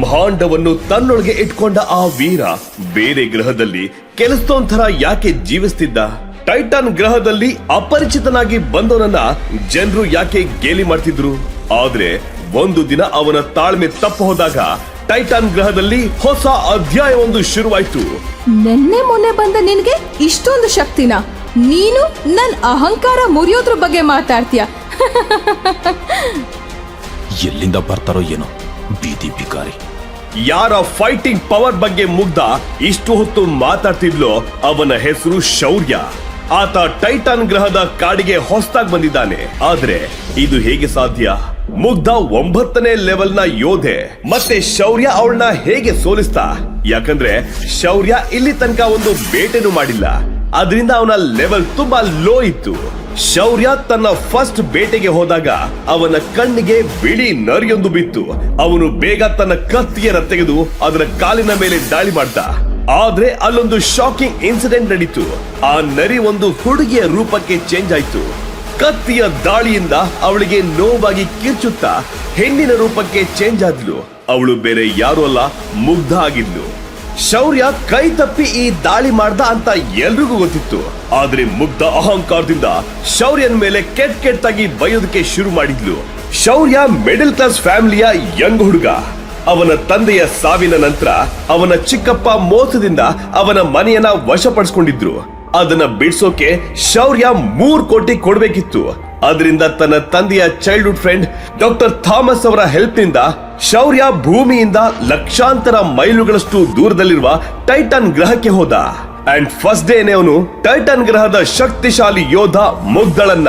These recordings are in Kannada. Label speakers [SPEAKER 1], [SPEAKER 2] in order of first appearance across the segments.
[SPEAKER 1] ಬ್ರಹ್ಮಾಂಡವನ್ನು ತನ್ನೊಳಗೆ ಇಟ್ಕೊಂಡ ಆ ವೀರ ಬೇರೆ ಗ್ರಹದಲ್ಲಿ ಕೆಲಸದೊಂಥರ ಯಾಕೆ ಜೀವಿಸ್ತಿದ್ದ? ಟೈಟಾನ್ ಗ್ರಹದಲ್ಲಿ ಅಪರಿಚಿತನಾಗಿ ಬಂದವನನ್ನ ಜನರು ಯಾಕೆ ಗೇಲಿ ಮಾಡ್ತಿದ್ರು? ಆದ್ರೆ ಒಂದು ದಿನ ಅವನ ತಾಳ್ಮೆ ತಪ್ಪು ಹೋದಾಗ ಟೈಟಾನ್ ಗ್ರಹದಲ್ಲಿ ಹೊಸ ಅಧ್ಯಾಯವೊಂದು ಶುರುವಾಯ್ತು.
[SPEAKER 2] ನಿನ್ನೆ ಮೊನ್ನೆ ಬಂದ ನಿನ್ಗೆ ಇಷ್ಟೊಂದು ಶಕ್ತಿನ. ನೀನು ನನ್ ಅಹಂಕಾರ ಮುರಿಯೋದ್ರ ಬಗ್ಗೆ ಮಾತಾಡ್ತೀಯ.
[SPEAKER 3] ಎಲ್ಲಿಂದ ಬರ್ತಾರೋ ಏನೋ ಬೀದಿ ಬಿಕಾರಿ
[SPEAKER 1] ಯಾರ ಫೈಟಿಂಗ್ ಪವರ್ ಬಗ್ಗೆ ಮುಗ್ಧ ಇಷ್ಟು ಹೊತ್ತು ಮಾತಾಡ್ತಿದ್ಲೋ ಅವನ ಹೆಸರು ಶೌರ್ಯ. ಆತ ಟೈಟಾನ್ ಗ್ರಹದ ಕಾಡಿಗೆ ಹೊಸದಾಗಿ ಬಂದಿದ್ದಾನೆ. ಆದ್ರೆ ಇದು ಹೇಗೆ ಸಾಧ್ಯ? ಮುಗ್ಧ ಒಂಬತ್ತನೇ ಲೆವೆಲ್ನ ಯೋಧೆ. ಮತ್ತೆ ಶೌರ್ಯ ಅವಳನ್ನ ಹೇಗೆ ಸೋಲಿಸ್ತಾ? ಯಾಕಂದ್ರೆ ಶೌರ್ಯ ಇಲ್ಲಿ ತನಕ ಒಂದು ಬೇಟೆನೂ ಮಾಡಿಲ್ಲ. ಅದರಿಂದ ಅವನ ಲೆವೆಲ್ ತುಂಬಾ ಲೋ ಇತ್ತು. ಶೌರ್ಯ ತನ್ನ ಫಸ್ಟ್ ಬೇಟೆಗೆ ಹೋದಾಗ ಅವನ ಕಣ್ಣಿಗೆ ಬಿಳಿ ನರಿಯೊಂದು ಬಿತ್ತು. ಅವನು ಬೇಗ ತನ್ನ ಕತ್ತಿಯನ್ನ ತೆಗೆದು ಅದರ ಕಾಲಿನ ಮೇಲೆ ದಾಳಿ ಮಾಡ್ದ. ಆದ್ರೆ ಅಲ್ಲೊಂದು ಶಾಕಿಂಗ್ ಇನ್ಸಿಡೆಂಟ್ ನಡೀತು. ಆ ನರಿ ಒಂದು ಹುಡುಗಿಯ ರೂಪಕ್ಕೆ ಚೇಂಜ್ ಆಯ್ತು. ಕತ್ತಿಯ ದಾಳಿಯಿಂದ ಅವಳಿಗೆ ನೋವಾಗಿ ಕಿರ್ಚುತ್ತಾ ಹೆಣ್ಣಿನ ರೂಪಕ್ಕೆ ಚೇಂಜ್ ಆದ್ಲು. ಅವಳು ಬೇರೆ ಯಾರು ಅಲ್ಲ, ಮುಗ್ಧ ಆಗಿದ್ಲು. ಶೌರ್ಯ ಕೈ ತಪ್ಪಿ ಈ ದಾಳಿ ಮಾಡ್ದ ಅಂತ ಎಲ್ರಿಗೂ ಗೊತ್ತಿತ್ತು. ಆದ್ರೆ ಮುಗ್ಧ ಅಹಂಕಾರದಿಂದ ಶೌರ್ಯನ ಮೇಲೆ ಕೆಟ್ ಕೆಟ್ಟಾಗಿ ಬೈಯೋದಕ್ಕೆ ಶುರು ಮಾಡಿದ್ಲು. ಶೌರ್ಯ ಮಿಡಲ್ ಕ್ಲಾಸ್ ಫ್ಯಾಮಿಲಿಯ ಯಂಗ್ ಹುಡುಗ. ಅವನ ತಂದೆಯ ಸಾವಿನ ನಂತರ ಅವನ ಚಿಕ್ಕಪ್ಪ ಮೋಸದಿಂದ ಅವನ ಮನೆಯನ್ನ ವಶಪಡಿಸ್ಕೊಂಡಿದ್ರು. ಅದನ್ನ ಬಿಡ್ಸೋಕೆ ಶೌರ್ಯ ಮೂರ್ ಕೋಟಿ ಕೊಡ್ಬೇಕಿತ್ತು. ಅದರಿಂದ ತನ್ನ ತಂದೆಯ ಚೈಲ್ಡ್ಹುಡ್ ಫ್ರೆಂಡ್ ಡಾಕ್ಟರ್ ಥಾಮಸ್ ಅವರ ಹೆಲ್ಪ್ನಿಂದ ಶೌರ್ಯ ಭೂಮಿಯಿಂದ ಲಕ್ಷಾಂತರ ಮೈಲುಗಳಷ್ಟು ದೂರದಲ್ಲಿರುವ ಟೈಟನ್ ಗ್ರಹಕ್ಕೆ ಹೋದ. ಅಂಡ್ ಫಸ್ಟ್ ಡೇನೆ ಅವನು ಟೈಟನ್ ಗ್ರಹದ ಶಕ್ತಿಶಾಲಿ ಯೋಧ ಮುಗ್ಧಳನ್ನ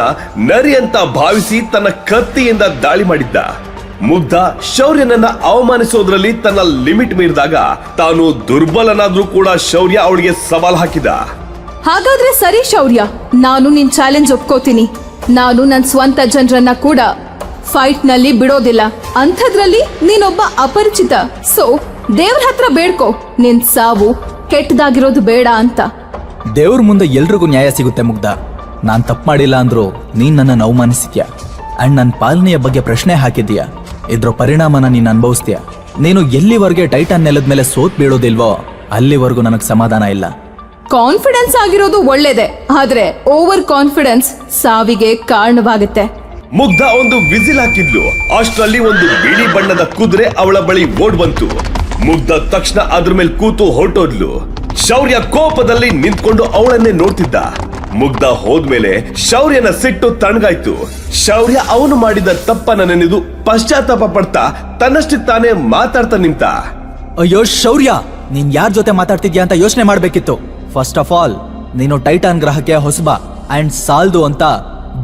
[SPEAKER 1] ನರಿ ಅಂತ ಭಾವಿಸಿ ತನ್ನ ಕತ್ತಿಯಿಂದ ದಾಳಿ ಮಾಡಿದ್ದ. ಮುಗ್ಧ ಶೌರ್ಯನನ್ನ ಅವಮಾನಿಸೋದ್ರಲ್ಲಿ ತನ್ನ ಲಿಮಿಟ್ ಮೀರಿದಾಗ ತಾನು ದುರ್ಬಲನಾದ್ರೂ ಕೂಡ ಶೌರ್ಯ ಅವಳಿಗೆ ಸವಾಲ್ ಹಾಕಿದ.
[SPEAKER 2] ಹಾಗಾದ್ರೆ ಸರಿ ಶೌರ್ಯ, ನಾನು ನಿನ್ ಚಾಲೆಂಜ್ ಒಪ್ಕೋತೀನಿ. ನಾನು ನನ್ನ ಸ್ವಂತ ಜನರನ್ನ ಕೂಡ ಫೈಟ್ನಲ್ಲಿ ಬಿಡೋದಿಲ್ಲ. ಅಂಥದ್ರಲ್ಲಿ ನೀನೊಬ್ಬ ಅಪರಿಚಿತ. ಸೊ ದೇವ್ರ ಹತ್ರ ಬೇಡ್ಕೊ. ನಿನ್ ಸಾವು ಕೆಟ್ಟದಾಗಿರೋದು ಬೇಡ ಅಂತ.
[SPEAKER 4] ದೇವ್ರ ಮುಂದೆ ಎಲ್ರಿಗೂ ನ್ಯಾಯ ಸಿಗುತ್ತೆ ಮುಗ್ದ ನಾನ್ ತಪ್ಪು ಮಾಡಿಲ್ಲ ಅಂದ್ರು ನೀನ್ ನನ್ನನ್ನು ಅವಮಾನಿಸಿದ್ಯಾ ಅಂಡ್ ನನ್ನ ಪಾಲನೆಯ ಬಗ್ಗೆ ಪ್ರಶ್ನೆ ಹಾಕಿದ್ಯಾ? ಇದ್ರ ಪರಿಣಾಮನ ನೀನ್ ಅನುಭವಿಸ್ತೀಯ? ನೀನು ಎಲ್ಲಿವರೆಗೆ ಟೈಟನ್ ನೆಲದ ಮೇಲೆ ಸೋತ್ ಬೀಳೋದಿಲ್ವೋ, ಅಲ್ಲಿವರೆಗೂ ನನಗೆ ಸಮಾಧಾನ ಇಲ್ಲ.
[SPEAKER 2] ಕಾನ್ಫಿಡೆನ್ಸ್ ಆಗಿರೋದು ಒಳ್ಳೇದೆ ಆದ್ರೆ ಓವರ್ ಕಾನ್ಫಿಡೆನ್ಸ್ ಸಾವಿಗೆ ಕಾರಣವಾಗುತ್ತೆ.
[SPEAKER 1] ಮುಗ್ಧ ಒಂದು ವಿಸಿಲ್ ಹಾಕಿದ್ಲು. ಅಷ್ಟರಲ್ಲಿ ಒಂದು ಬಿಳಿ ಬಣ್ಣದ ಕುದುರೆ ಅವಳ ಬಳಿ ಓಡ್ ಬಂತು. ಮುಗ್ಧ ತಕ್ಷಣ ಅದ್ರ ಮೇಲೆ ಕೂತು ಹೊರಟೋದ್ಲು. ಶೌರ್ಯ ಕೋಪದಲ್ಲಿ ನಿಂತ್ಕೊಂಡು ಅವಳನ್ನೇ ನೋಡ್ತಿದ್ದ. ಮುಗ್ಧ ಹೋದ್ಮೇಲೆ ಶೌರ್ಯನ ಸಿಟ್ಟು ತಣ್ಗಾಯ್ತು ಶೌರ್ಯ ಅವನು ಮಾಡಿದ ತಪ್ಪನ್ನ ನೆನೆದು ಪಶ್ಚಾತ್ತಾಪ ಪಡ್ತಾ ತನ್ನಷ್ಟಕ್ಕೆ ತಾನೇ ಮಾತಾಡ್ತಾ ನಿಂತ.
[SPEAKER 4] ಅಯ್ಯೋ ಶೌರ್ಯ ನೀನ್ ಯಾರ ಜೊತೆ ಮಾತಾಡ್ತಿದ್ಯಾ ಅಂತ ಯೋಚನೆ ಮಾಡ್ಬೇಕಿತ್ತು. ಫಸ್ಟ್ ಆಫ್ ಆಲ್ ನೀನು ಟೈಟಾನ್ ಗ್ರಹಕ್ಕೆ ಹೊಸಬ ಅಂಡ್ ಸಾಲ್ದು ಅಂತ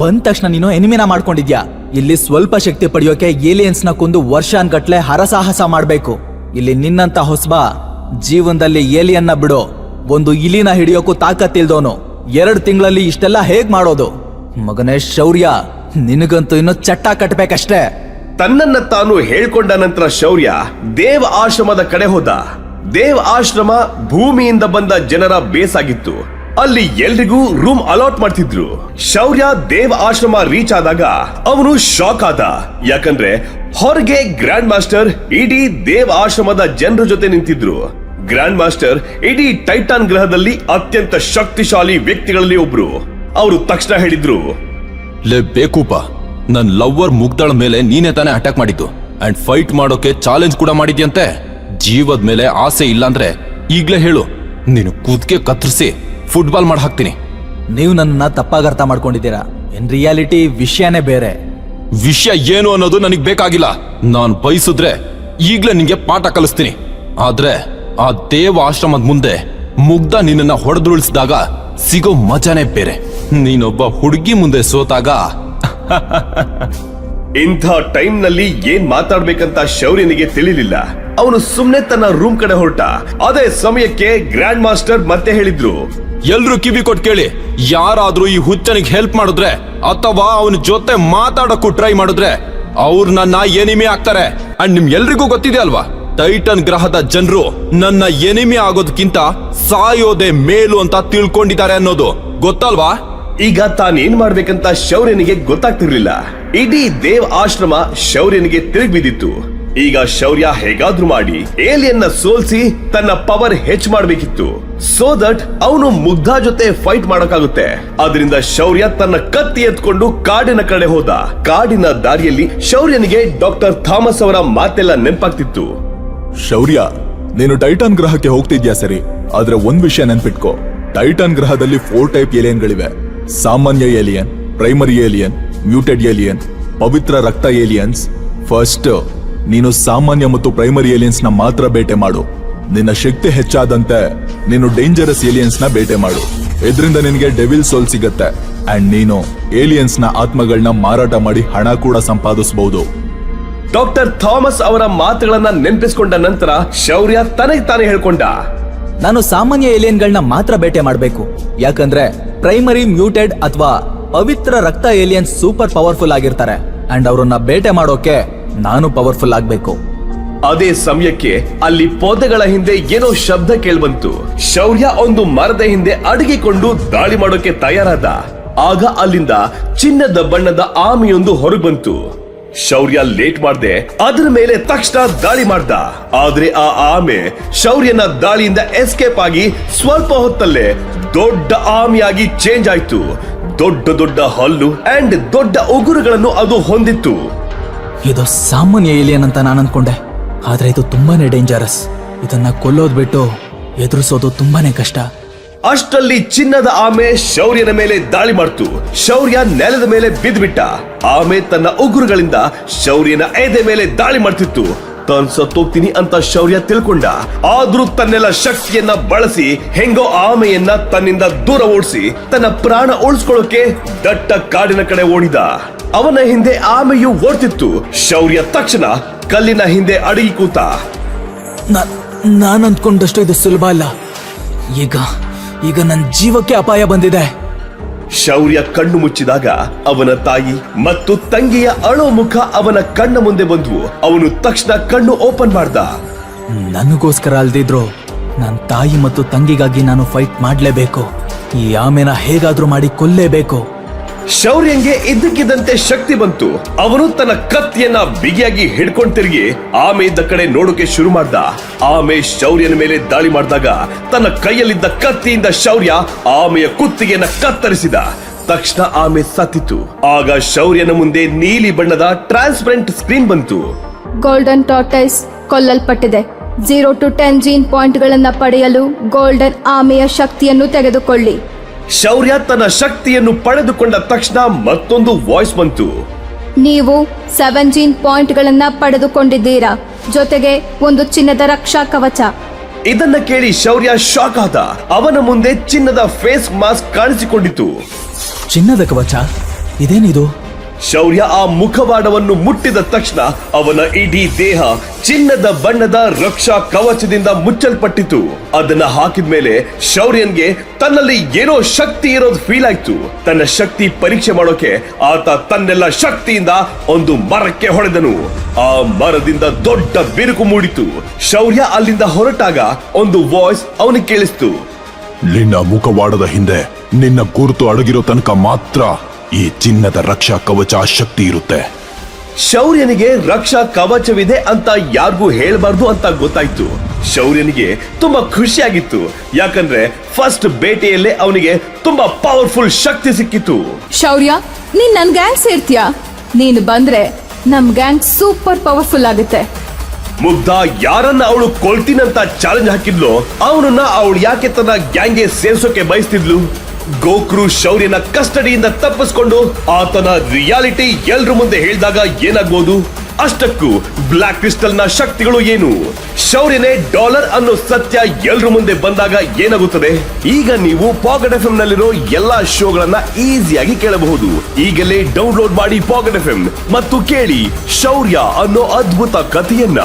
[SPEAKER 4] ಬಂದ ತಕ್ಷಣ ನೀನು ಎನಿಮಿನ ಮಾಡ್ಕೊಂಡಿದ್ಯಾ? ಇಲ್ಲಿ ಸ್ವಲ್ಪ ಶಕ್ತಿ ಪಡೆಯೋಕೆ ಏಲಿಯನ್ಸ್ನ ಕೊಂದು ವರ್ಷಾನ್ಗಟ್ಲೆ ಹರಸಾಹಸ ಮಾಡ್ಬೇಕು. ಇಲ್ಲಿ ನಿನ್ನಂತ ಹೊಸಬ ಜೀವನದಲ್ಲಿ ಏಲಿಯನ್ನ ಬಿಡು. ಒಂದು ಇಲಿನ ಹಿಡಿಯೋಕ್ಕೂ ತಾಕತ್ತಿಲ್ದೋನು ಎರಡು ತಿಂಗಳಲ್ಲಿ ಇಷ್ಟೆಲ್ಲ ಹೇಗ್ ಮಾಡೋದು? ಮಗನೇ ಶೌರ್ಯ, ನಿನಗಂತೂ ಇನ್ನು ಚಟ್ಟ ಕಟ್ಟಬೇಕಷ್ಟೇ
[SPEAKER 1] ತನ್ನನ್ನ ತಾನು ಹೇಳ್ಕೊಂಡ ನಂತರ ಶೌರ್ಯ ದೇವ ಆಶ್ರಮದ ಕಡೆ ಹೋದ. ದೇವ್ ಆಶ್ರಮ ಭೂಮಿಯಿಂದ ಬಂದ ಜನರ ಬೇಸಾಗಿತ್ತು. ಅಲ್ಲಿ ಎಲ್ರಿಗೂ ರೂಮ್ ಅಲಾಟ್ ಮಾಡ್ತಿದ್ರು. ಶೌರ್ಯ ದೇವ್ ಆಶ್ರಮ ರೀಚ್ ಆದಾಗ ಅವನು ಶಾಕ್ ಆದ. ಯಾಕಂದ್ರೆ ಹೊರಗೆ ಗ್ರ್ಯಾಂಡ್ ಮಾಸ್ಟರ್ ಇಡೀ ದೇವ್ ಆಶ್ರಮದ ಜನರ ಜೊತೆ ನಿಂತಿದ್ರು. ಗ್ರ್ಯಾಂಡ್ ಮಾಸ್ಟರ್ ಇಡೀ ಟೈಟಾನ್ ಗ್ರಹದಲ್ಲಿ ಅತ್ಯಂತ ಶಕ್ತಿಶಾಲಿ ವ್ಯಕ್ತಿಗಳಲ್ಲಿ ಒಬ್ರು. ಅವರು ತಕ್ಷಣ ಹೇಳಿದ್ರು,
[SPEAKER 3] ಲೇ ಬೇಕೂಪ, ನನ್ ಲವ್ವರ್ ಮುಗ್ದಳ ಮೇಲೆ ನೀನೇ ತಾನೇ ಅಟ್ಯಾಕ್ ಮಾಡಿದ್ದು. ಅಂಡ್ ಫೈಟ್ ಮಾಡೋಕೆ ಚಾಲೆಂಜ್ ಕೂಡ ಮಾಡಿದ್ಯಂತೆ. ಜೀವದ ಮೇಲೆ ಆಸೆ ಇಲ್ಲಾಂದ್ರೆ ಈಗ್ಲೇ ಹೇಳು. ನೀನು ಕೂದ್ಕೆ ಕತ್ತರಿಸಿ ಫುಟ್ಬಾಲ್ ಮಾಡಿ ಹಾಕ್ತೀನಿ.
[SPEAKER 4] ನೀವು ನನ್ನ ತಪ್ಪಾಗಿ ಅರ್ಥ ಮಾಡ್ಕೊಂಡಿದ್ದೀರಾ? ಇನ್ ರಿಯಾಲಿಟಿ ವಿಷಯನೇ ಬೇರೆ.
[SPEAKER 3] ವಿಷಯ ಏನು ಅನ್ನೋದು ನನಗೆ ಬೇಕಾಗಿಲ್ಲ. ನಾನು ಬಯಸಿದ್ರೆ ಈಗ್ಲೇ ನಿಂಗೆ ಪಾಠ ಕಲಿಸ್ತೀನಿ. ಆದ್ರೆ ಆ ದೇವ ಆಶ್ರಮದ ಮುಂದೆ ಮುಗ್ಧ ನಿನ್ನನ್ನ ಹೊಡೆದುಳಿಸಿದಾಗ ಸಿಗೋ ಮಜಾನೇ ಬೇರೆ. ನೀನೊಬ್ಬ ಹುಡುಗಿ ಮುಂದೆ ಸೋತಾಗ
[SPEAKER 1] ಇಂಥ ಟೈಮ್ನಲ್ಲಿ ಏನ್ ಮಾತಾಡ್ಬೇಕಂತ ಶೌರ್ಯನಿಗೆ ತಿಳಿಲಿಲ್ಲ. ಅವನು ಸುಮ್ನೆ ತನ್ನ ರೂಮ್ ಕಡೆ ಹೊರಟ. ಅದೇ ಸಮಯಕ್ಕೆ ಗ್ರ್ಯಾಂಡ್ ಮಾಸ್ಟರ್ ಮತ್ತೆ ಹೇಳಿದ್ರು.
[SPEAKER 3] ಎಲ್ರು ಕಿವಿ ಕೊಟ್ ಕೇಳಿ, ಯಾರಾದ್ರೂ ಈ ಹುಚ್ಚನಿಗೆ ಹೆಲ್ಪ್ ಮಾಡಿದ್ರೆ ಅಥವಾ ಅವನ ಜೊತೆ ಮಾತಾಡಕ್ಕೂ ಟ್ರೈ ಮಾಡಿದ್ರೆ ಅವ್ರು ನನ್ನ ಎನಿಮಿ ಆಗ್ತಾರೆ. ಅಂಡ್ ನಿಮ್ ಎಲ್ರಿಗೂ ಗೊತ್ತಿದೆ ಅಲ್ವಾ? ಟೈಟನ್ ಗ್ರಹದ ಜನರು ನನ್ನ ಎನಿಮಿ ಆಗೋದಕ್ಕಿಂತ ಸಾಯೋದೆ ಮೇಲು ಅಂತ ತಿಳ್ಕೊಂಡಿದ್ದಾರೆ ಅನ್ನೋದು. ಗೊತ್ತಲ್ವಾ?
[SPEAKER 1] ಈಗ ತಾನೇನ್ ಮಾಡ್ಬೇಕಂತ ಶೌರ್ಯನಿಗೆ ಗೊತ್ತಾಗ್ತಿರ್ಲಿಲ್ಲ. ಇಡೀ ದೇವ್ ಆಶ್ರಮ ಶೌರ್ಯನಿಗೆ ತಿರುಗಿ ಬಿದ್ದಿತ್ತು ಈಗ ಶೌರ್ಯ ಹೇಗಾದ್ರೂ ಮಾಡಿ ಏಲಿಯನ್ನ ಸೋಲ್ಸಿ ತನ್ನ ಪವರ್ ಹೆಚ್ಚು ಮಾಡ್ಬೇಕಿತ್ತು. ಸೋ ದಟ್ ಅವನು ಮುಗ್ಧ ಜೊತೆ ಫೈಟ್ ಮಾಡೋಕ್ಕಾಗುತ್ತೆ. ಅದರಿಂದ ಶೌರ್ಯ ತನ್ನ ಕತ್ತಿ ಎತ್ಕೊಂಡು ಕಾಡಿನ ಕಡೆ ಹೋದ. ಕಾಡಿನ ದಾರಿಯಲ್ಲಿ ಶೌರ್ಯನಿಗೆ ಡಾಕ್ಟರ್ ಥಾಮಸ್ ಅವರ ಮಾತೆಲ್ಲ ನೆನಪಾಗ್ತಿತ್ತು.
[SPEAKER 5] ಶೌರ್ಯ, ನೀನು ಟೈಟಾನ್ ಗ್ರಹಕ್ಕೆ ಹೋಗ್ತಿದ್ಯಾ ಸರಿ? ಆದ್ರೆ ಒಂದ್ ವಿಷಯ ನೆನ್ಪಿಟ್ಕೋ. ಟೈಟಾನ್ ಗ್ರಹದಲ್ಲಿ ಫೋರ್ ಟೈಪ್ ಏಲಿಯನ್ಗಳಿವೆ. ಸಾಮಾನ್ಯ alien primary alien muted alien ಪವಿತ್ರ ರಕ್ತ ಏಲಿಯನ್ಸ್. ಫಸ್ಟ್ ನೀನು ಸಾಮಾನ್ಯ ಮತ್ತು ಪ್ರೈಮರಿ ಏಲಿಯನ್ಸ್ನ ಮಾತ್ರ ಬೇಟೆ ಮಾಡು. ನಿನ್ನ ಶಕ್ತಿ ಹೆಚ್ಚಾದಂತೆ ನೀನು ಡೇಂಜರಸ್ ಏಲಿಯನ್ಸ್ನ ಬೇಟೆ ಮಾಡು. ಇದರಿಂದ ನಿನಗೆ ಡೆವಿಲ್ ಸೋಲ್ ಸಿಗತ್ತೆ. ಅಂಡ್ ನೀನು ಏಲಿಯನ್ಸ್ನ ಆತ್ಮಗಳನ್ನ ಮಾರಾಟ ಮಾಡಿ ಹಣ ಕೂಡ ಸಂಪಾದಿಸಬಹುದು
[SPEAKER 1] ಡಾಕ್ಟರ್ ಥಾಮಸ್ ಅವರ ಮಾತುಗಳನ್ನ ನೆನಪಿಸಿಕೊಂಡ ನಂತರ ಶೌರ್ಯ ತನಗೆ ತಾನೇ ಹೇಳ್ಕೊಂಡ.
[SPEAKER 4] ನಾನು ಸಾಮಾನ್ಯ ಏಲಿಯನ್ಗಳನ್ನ ಮಾತ್ರ ಬೇಟೆ ಮಾಡಬೇಕು. ಯಾಕಂದ್ರೆ ಪ್ರೈಮರಿ ಮ್ಯೂಟೆಡ್ ಅಥವಾ ಪವಿತ್ರ ರಕ್ತ ಏಲಿಯನ್ಸ್ ಸೂಪರ್ ಪವರ್ಫುಲ್ ಆಗಿರ್ತಾರೆ. ಅಂಡ್ ಅವರನ್ನ ಬೇಟೆ ಮಾಡೋಕೆ ನಾನು ಪವರ್ಫುಲ್ ಆಗ್ಬೇಕು.
[SPEAKER 1] ಅದೇ ಸಮಯಕ್ಕೆ ಅಲ್ಲಿ ಪೊದೆಗಳ ಹಿಂದೆ ಏನೋ ಶಬ್ದ ಕೇಳ್ಬಂತು. ಶೌರ್ಯ ಒಂದು ಮರದ ಹಿಂದೆ ಅಡಗಿಕೊಂಡು ದಾಳಿ ಮಾಡೋಕೆ ತಯಾರಾದ. ಆಗ ಅಲ್ಲಿಂದ ಚಿನ್ನದ ಬಣ್ಣದ ಆಮೆಯೊಂದು ಹೊರಗೆ ಬಂತು. ಶೌರ್ಯ ಲೇಟ್ ಮಾಡ್ದೆ, ಅದ್ರ ಮೇಲೆ ತಕ್ಷಣ ದಾಳಿ ಮಾಡ್ದ. ಆದ್ರೆ ಆ ಆಮೆ ಶೌರ್ಯನ ದಾಳಿಯಿಂದ ಎಸ್ಕೇಪ್ ಆಗಿ ಸ್ವಲ್ಪ ಹೊತ್ತಲ್ಲೇ ದೊಡ್ಡ ಆಮೆಯಾಗಿ ಚೇಂಜ್ ಆಯ್ತು. ದೊಡ್ಡ ದೊಡ್ಡ ಹಲ್ಲು ಅಂಡ್ ದೊಡ್ಡ ಉಗುರುಗಳನ್ನು ಅದು ಹೊಂದಿತ್ತು.
[SPEAKER 4] ಇದು ಸಾಮಾನ್ಯ ಏಲಿಯನ್ ಅಂತ ನಾನು ಅನ್ಕೊಂಡೆ. ಆದ್ರೆ ಇದು ತುಂಬಾನೇ ಡೇಂಜರಸ್ ಇದನ್ನ ಕೊಲ್ಲೋದ್ ಬಿಟ್ಟು ಎದುರಿಸೋದು ತುಂಬಾನೇ ಕಷ್ಟ.
[SPEAKER 1] ಅಷ್ಟರಲ್ಲಿ ಚಿನ್ನದ ಆಮೆ ಶೌರ್ಯನ ಮೇಲೆ ದಾಳಿ ಮಾಡ್ತು. ಶೌರ್ಯ ನೆಲದ ಮೇಲೆ ಬಿದ್ಬಿಟ್ಟ ಆಮೆ ತನ್ನ ಉಗುರುಗಳಿಂದ ಶೌರ್ಯನ ಎದೆ ಮೇಲೆ ದಾಳಿ ಮಾಡ್ತಿತ್ತು. ತಾನ್ ಸತ್ತೋಗ್ತೀನಿ ಅಂತ ಶೌರ್ಯ ತಿಳ್ಕೊಂಡ. ಆದ್ರೂ ತನ್ನೆಲ್ಲ ಶಕ್ತಿಯನ್ನ ಬಳಸಿ, ಹೆಂಗೋ ಆಮೆಯನ್ನ ತನ್ನಿಂದ ದೂರ ಓಡಿಸಿ, ತನ್ನ ಪ್ರಾಣ ಉಳಿಸ್ಕೊಳ್ಳೋಕೆ ದಟ್ಟ ಕಾಡಿನ ಕಡೆ ಓಡಿದ. ಅವನ ಹಿಂದೆ ಆಮೆಯು ಓಡ್ತಿತ್ತು. ಶೌರ್ಯ ತಕ್ಷಣ ಕಲ್ಲಿನ ಹಿಂದೆ ಅಡಗಿ ಕೂತ.
[SPEAKER 4] ನಾನು ಅಂದ್ಕೊಂಡಷ್ಟು ಇದು ಸುಲಭ ಅಲ್ಲ. ಈಗ ಈಗ ನನ್ನ ಜೀವಕ್ಕೆ ಅಪಾಯ ಬಂದಿದೆ.
[SPEAKER 1] ಶೌರ್ಯ ಕಣ್ಣು ಮುಚ್ಚಿದಾಗ ಅವನ ತಾಯಿ ಮತ್ತು ತಂಗಿಯ ಅಳೋ ಮುಖ ಅವನ ಕಣ್ಣ ಮುಂದೆ ಬಂದ್ವು. ಅವನು ತಕ್ಷಣ ಕಣ್ಣು ಓಪನ್ ಮಾಡ್ದ.
[SPEAKER 4] ನನಗೋಸ್ಕರ ಅಲ್ದಿದ್ರು ನನ್ನ ತಾಯಿ ಮತ್ತು ತಂಗಿಗಾಗಿ ನಾನು ಫೈಟ್ ಮಾಡಲೇಬೇಕು. ಈ ಆಮೆನ ಹೇಗಾದ್ರೂ ಮಾಡಿ ಕೊಲ್ಲೇಬೇಕು.
[SPEAKER 1] ಶೌರ್ಯಂಗೆ ಇದ್ದಕ್ಕಿದ್ದಂತೆ ಶಕ್ತಿ ಬಂತು. ಅವನು ತನ್ನ ಕತ್ತಿಯನ್ನ ಬಿಗಿಯಾಗಿ ಹಿಡ್ಕೊಂಡ್ ತಿರುಗಿ ಆಮೆ ಇದ್ದ ಕಡೆ ನೋಡೋಕೆ ಶುರು ಮಾಡ್ದ. ಆಮೆ ಶೌರ್ಯನ ಮೇಲೆ ದಾಳಿ ಮಾಡಿದಾಗ ತನ್ನ ಕೈಯಲ್ಲಿದ್ದ ಕತ್ತಿಯಿಂದ ಶೌರ್ಯ ಆಮೆಯ ಕುತ್ತಿಗೆಯನ್ನ ಕತ್ತರಿಸಿದ. ತಕ್ಷಣ ಆಮೆ ಸತ್ತಿತು. ಆಗ ಶೌರ್ಯನ ಮುಂದೆ ನೀಲಿ ಬಣ್ಣದ ಟ್ರಾನ್ಸ್ಪರೆಂಟ್ ಸ್ಕ್ರೀನ್ ಬಂತು.
[SPEAKER 2] ಗೋಲ್ಡನ್ ಟಾರ್ಟೈಸ್ ಕೊಲ್ಲಲ್ಪಟ್ಟಿದೆ. ಜೀರೋ ಟು ಟೆನ್ ಜೀನ್ ಪಾಯಿಂಟ್ಗಳನ್ನ ಪಡೆಯಲು ಗೋಲ್ಡನ್ ಆಮೆಯ ಶಕ್ತಿಯನ್ನು ತೆಗೆದುಕೊಳ್ಳಿ.
[SPEAKER 1] ಶೌರ್ಯ ತನ್ನ ಶಕ್ತಿಯನ್ನು ಪಡೆದುಕೊಂಡ ತಕ್ಷಣ ಮತ್ತೊಂದು ವಾಯ್ಸ್ ಬಂತು.
[SPEAKER 2] ನೀವು ಸೆವೆಂಟೀನ್ ಜೀನ್ ಪಾಯಿಂಟ್ಗಳನ್ನ ಪಡೆದುಕೊಂಡಿದ್ದೀರಾ. ಜೊತೆಗೆ ಒಂದು ಚಿನ್ನದ ರಕ್ಷಾ ಕವಚ.
[SPEAKER 1] ಇದನ್ನ ಕೇಳಿ ಶೌರ್ಯ ಶಾಕ್ ಆದ. ಅವನ ಮುಂದೆ ಚಿನ್ನದ ಫೇಸ್ ಮಾಸ್ಕ್ ಕಾಣಿಸಿಕೊಂಡಿತು.
[SPEAKER 4] ಚಿನ್ನದ ಕವಚ? ಇದೇನಿದು?
[SPEAKER 1] ಶೌರ್ಯ ಆ ಮುಖವಾಡವನ್ನು ಮುಟ್ಟಿದ ತಕ್ಷಣ ಅವನ ಇಡೀ ದೇಹ ಚಿನ್ನದ ಬಣ್ಣದ ರಕ್ಷಾ ಕವಚದಿಂದ ಮುಚ್ಚಲ್ಪಟ್ಟಿತು. ಅದನ್ನ ಹಾಕಿದ ಮೇಲೆ ಶೌರ್ಯನ್ಗೆ ತನ್ನಲ್ಲಿ ಏನೋ ಶಕ್ತಿ ಇರೋದು ಫೀಲ್ ಆಯ್ತು. ತನ್ನ ಶಕ್ತಿ ಪರೀಕ್ಷೆ ಮಾಡೋಕೆ ಆತ ತನ್ನೆಲ್ಲ ಶಕ್ತಿಯಿಂದ ಒಂದು ಮರಕ್ಕೆ ಹೊಡೆದನು. ಆ ಮರದಿಂದ ದೊಡ್ಡ ಬಿರುಕು ಮೂಡಿತು. ಶೌರ್ಯ ಅಲ್ಲಿಂದ ಹೊರಟಾಗ ಒಂದು ವಾಯ್ಸ್ ಅವನಿಗೆ ಕೇಳಿಸ್ತು.
[SPEAKER 5] ನಿನ್ನ ಮುಖವಾಡದ ಹಿಂದೆ ನಿನ್ನ ಗುರುತು ಅಡಗಿರೋ ತನಕ ಮಾತ್ರ ಈ ಚಿನ್ನದ ರಕ್ಷಾ ಕವಚ ಶಕ್ತಿ ಇರುತ್ತೆ.
[SPEAKER 1] ಶೌರ್ಯನಿಗೆ ರಕ್ಷಾ ಕವಚವಿದೆ ಅಂತ ಯಾರಿಗೂ ಹೇಳಬಾರ್ದು ಅಂತ ಗೊತ್ತಾಯ್ತು. ಶೌರ್ಯನಿಗೆ ತುಂಬಾ ಖುಷಿಯಾಗಿತ್ತು. ಯಾಕಂದ್ರೆ ಫಸ್ಟ್ ಬೇಟೆಯಲ್ಲೇ ಅವನಿಗೆ ತುಂಬಾ ಪವರ್ಫುಲ್ ಶಕ್ತಿ ಸಿಕ್ಕಿತ್ತು.
[SPEAKER 2] ಶೌರ್ಯ ನೀನ್ ನನ್ ಗ್ಯಾಂಗ್ ಸೇರ್ತೀಯಾ? ನೀನು ಬಂದ್ರೆ ನಮ್ ಗ್ಯಾಂಗ್ ಸೂಪರ್ ಪವರ್ಫುಲ್ ಆಗುತ್ತೆ.
[SPEAKER 1] ಮುಗ್ಧ ಯಾರನ್ನ ಅವಳು ಕೊಳ್ತೀನಂತ ಚಾಲೆಂಜ್ ಹಾಕಿದ್ಲು ಅವನನ್ನ ಅವಳು ಯಾಕೆ ತನ್ನ ಗ್ಯಾಂಗ್ಗೆ ಸೇರ್ಸೋಕೆ ಬಯಸ್ತಿದ್ಲು? ಗೋಕ್ರು ಶೌರ್ಯನ ಕಸ್ಟಡಿಯಿಂದ ತಪ್ಪಿಸ್ಕೊಂಡು ಆತನ ರಿಯಾಲಿಟಿ ಎಲ್ರ ಮುಂದೆ ಹೇಳಿದಾಗ ಏನಾಗ್ಬೋದು? ಅಷ್ಟಕ್ಕೂ ಬ್ಲಾಕ್ ಕ್ರಿಸ್ಟಲ್ನ ಶಕ್ತಿಗಳು ಏನು? ಶೌರ್ಯನೇ ಡಾಲರ್ ಅನ್ನೋ ಸತ್ಯ ಎಲ್ರ ಮುಂದೆ ಬಂದಾಗ ಏನಾಗುತ್ತದೆ? ಈಗ ನೀವು ಪಾಕೆಟ್ ಎಫ್ ನಲ್ಲಿರೋ ಎಲ್ಲಾ ಶೋಗಳನ್ನ ಈಸಿಯಾಗಿ ಕೇಳಬಹುದು. ಈಗಲೇ ಡೌನ್ಲೋಡ್ ಮಾಡಿ ಪಾಕೆಟ್ ಎಫ್ ಮತ್ತು ಕೇಳಿ ಶೌರ್ಯ ಅನ್ನೋ ಅದ್ಭುತ ಕಥೆಯನ್ನ.